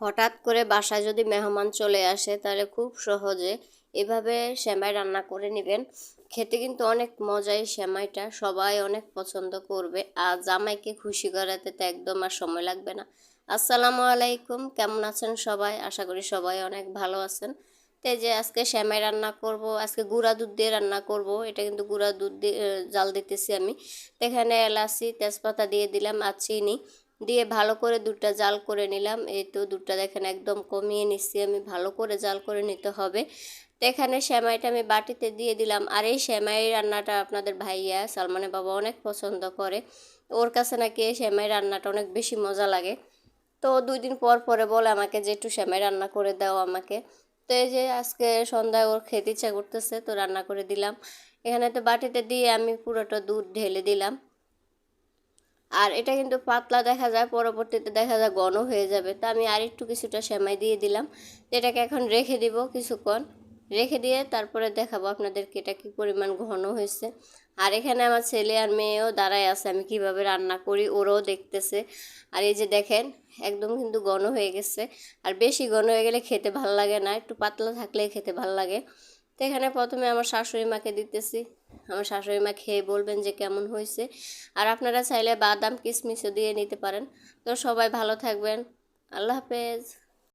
হঠাৎ করে বাসায় যদি মেহমান চলে আসে, তাহলে খুব সহজে এভাবে সেমাই রান্না করে নেবেন। খেতে কিন্তু অনেক মজাই সেমাইটা, সবাই অনেক পছন্দ করবে। আর জামাইকে খুশি করাতে তো একদম আর সময় লাগবে না। আসসালামু আলাইকুম, কেমন আছেন সবাই? আশা করি সবাই অনেক ভালো আছেন। তো যে আজকে সেমাই রান্না করব, আজকে গুঁড়া দুধ দিয়ে রান্না করব, এটা কিন্তু গুঁড়া দুধ দিয়ে জাল দিতেছি আমি। এখানে এলাচি, তেজপাতা দিয়ে দিলাম আর চিনি। দিয়ে ভালো করে দুধটা জাল করে নিলাম। এই তো দুধটা দেখেন একদম কমিয়ে নিচ্ছি। আমি ভালো করে জাল করে নিতে হবে। তো এখানে সেমাইটা আমি বাটিতে দিয়ে দিলাম। আর এই সেমাই রান্নাটা আপনাদের ভাইয়া সালমানের বাবা অনেক পছন্দ করে। ওর কাছে নাকি এই সেমাই রান্নাটা অনেক বেশি মজা লাগে। তো দুই দিন পর পরে বলে আমাকে যে, একটু সেমাই রান্না করে দাও আমাকে। তো এই যে আজকে সন্ধ্যায় ওর খেতে ইচ্ছা করতেছে, তো রান্না করে দিলাম। এখানে তো বাটিতে দিয়ে আমি পুরোটা দুধ ঢেলে দিলাম। আর এটা কিন্তু পাতলা দেখা যায়, পরবর্তীতে দেখা যায় ঘন হয়ে যাবে। তো আমি আর একটু কিছুটা সেমাই দিয়ে দিলাম। এটাকে এখন রেখে দিব কিছুক্ষণ। রেখে দিয়ে তারপরে দেখাবো আপনাদেরকে এটা কী পরিমাণ ঘন হয়েছে। আর এখানে আমার ছেলে আর মেয়েও দাঁড়ায় আছে, আমি কীভাবে রান্না করি ওরাও দেখতেছে। আর এই যে দেখেন, একদম কিন্তু ঘন হয়ে গেছে। আর বেশি ঘন হয়ে গেলে খেতে ভালো লাগে না, একটু পাতলা থাকলে খেতে ভালো লাগে। তো এখানে প্রথমে আমার শাশুড়ি মাকে দিতেছি। আমার শাশুড়ি মা খেয়ে বলবেন যে কেমন হয়েছে। আর আপনারা চাইলে বাদাম, কিশমিশও দিয়ে নিতে পারেন। তো সবাই ভালো থাকবেন। আল্লাহ হাফেজ।